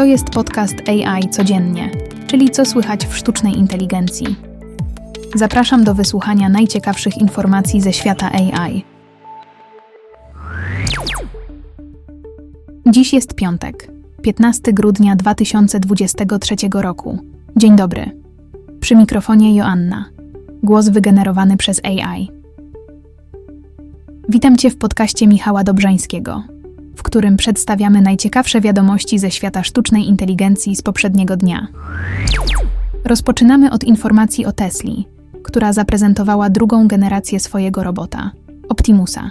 To jest podcast AI codziennie, czyli co słychać w sztucznej inteligencji. Zapraszam do wysłuchania najciekawszych informacji ze świata AI. Dziś jest piątek, 15 grudnia 2023 roku. Dzień dobry. Przy mikrofonie Joanna. Głos wygenerowany przez AI. Witam Cię w podcaście Michała Dobrzańskiego, którym przedstawiamy najciekawsze wiadomości ze świata sztucznej inteligencji z poprzedniego dnia. Rozpoczynamy od informacji o Tesli, która zaprezentowała drugą generację swojego robota Optimusa.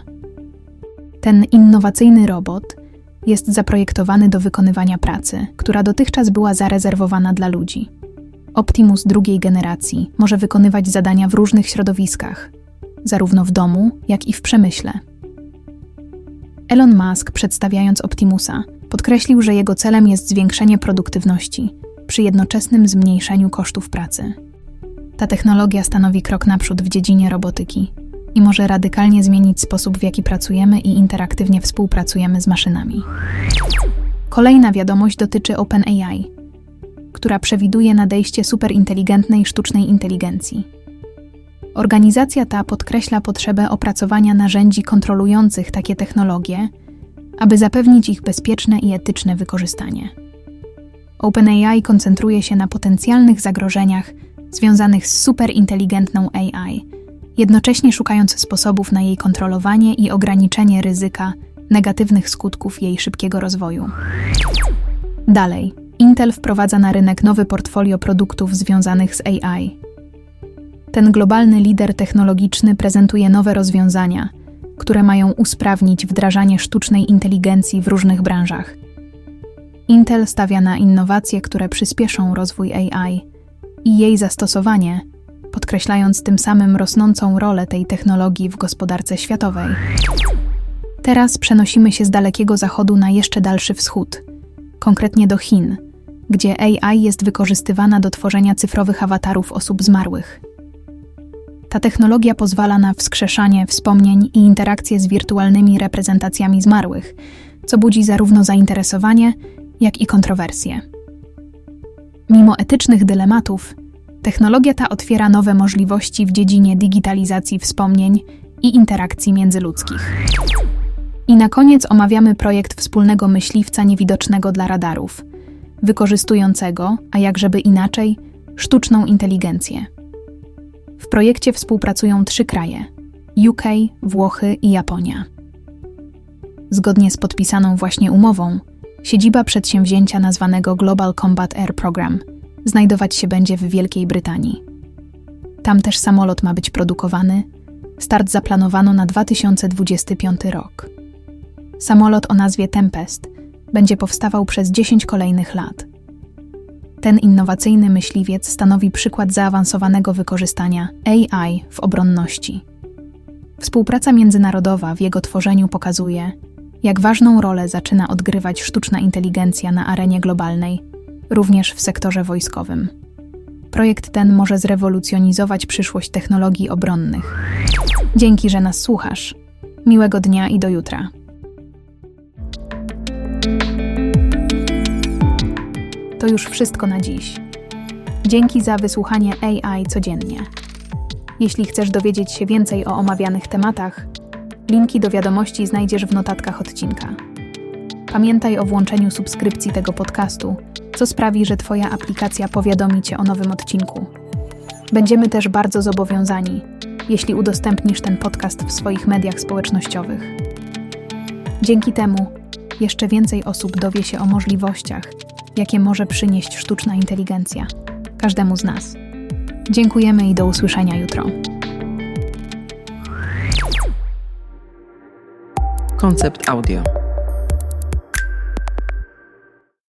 Ten innowacyjny robot jest zaprojektowany do wykonywania pracy, która dotychczas była zarezerwowana dla ludzi. Optimus drugiej generacji może wykonywać zadania w różnych środowiskach, zarówno w domu, jak i w przemyśle. Elon Musk, przedstawiając Optimusa, podkreślił, że jego celem jest zwiększenie produktywności przy jednoczesnym zmniejszeniu kosztów pracy. Ta technologia stanowi krok naprzód w dziedzinie robotyki i może radykalnie zmienić sposób, w jaki pracujemy i interaktywnie współpracujemy z maszynami. Kolejna wiadomość dotyczy OpenAI, która przewiduje nadejście superinteligentnej sztucznej inteligencji. Organizacja ta podkreśla potrzebę opracowania narzędzi kontrolujących takie technologie, aby zapewnić ich bezpieczne i etyczne wykorzystanie. OpenAI koncentruje się na potencjalnych zagrożeniach związanych z superinteligentną AI, jednocześnie szukając sposobów na jej kontrolowanie i ograniczenie ryzyka negatywnych skutków jej szybkiego rozwoju. Dalej, Intel wprowadza na rynek nowy portfolio produktów związanych z AI. Ten globalny lider technologiczny prezentuje nowe rozwiązania, które mają usprawnić wdrażanie sztucznej inteligencji w różnych branżach. Intel stawia na innowacje, które przyspieszą rozwój AI i jej zastosowanie, podkreślając tym samym rosnącą rolę tej technologii w gospodarce światowej. Teraz przenosimy się z Dalekiego Zachodu na jeszcze dalszy wschód, konkretnie do Chin, gdzie AI jest wykorzystywana do tworzenia cyfrowych awatarów osób zmarłych. Ta technologia pozwala na wskrzeszanie wspomnień i interakcje z wirtualnymi reprezentacjami zmarłych, co budzi zarówno zainteresowanie, jak i kontrowersje. Mimo etycznych dylematów, technologia ta otwiera nowe możliwości w dziedzinie digitalizacji wspomnień i interakcji międzyludzkich. I na koniec omawiamy projekt wspólnego myśliwca niewidocznego dla radarów, wykorzystującego, a jakżeby inaczej, sztuczną inteligencję. W projekcie współpracują trzy kraje: UK, Włochy i Japonia. Zgodnie z podpisaną właśnie umową, siedziba przedsięwzięcia nazwanego Global Combat Air Program znajdować się będzie w Wielkiej Brytanii. Tam też samolot ma być produkowany. Start zaplanowano na 2025 rok. Samolot o nazwie Tempest będzie powstawał przez 10 kolejnych lat. Ten innowacyjny myśliwiec stanowi przykład zaawansowanego wykorzystania AI w obronności. Współpraca międzynarodowa w jego tworzeniu pokazuje, jak ważną rolę zaczyna odgrywać sztuczna inteligencja na arenie globalnej, również w sektorze wojskowym. Projekt ten może zrewolucjonizować przyszłość technologii obronnych. Dzięki, że nas słuchasz. Miłego dnia i do jutra. To już wszystko na dziś. Dzięki za wysłuchanie AI codziennie. Jeśli chcesz dowiedzieć się więcej o omawianych tematach, linki do wiadomości znajdziesz w notatkach odcinka. Pamiętaj o włączeniu subskrypcji tego podcastu, co sprawi, że Twoja aplikacja powiadomi Cię o nowym odcinku. Będziemy też bardzo zobowiązani, jeśli udostępnisz ten podcast w swoich mediach społecznościowych. Dzięki temu jeszcze więcej osób dowie się o możliwościach, jakie może przynieść sztuczna inteligencja każdemu z nas. Dziękujemy i do usłyszenia jutro. Koncept audio.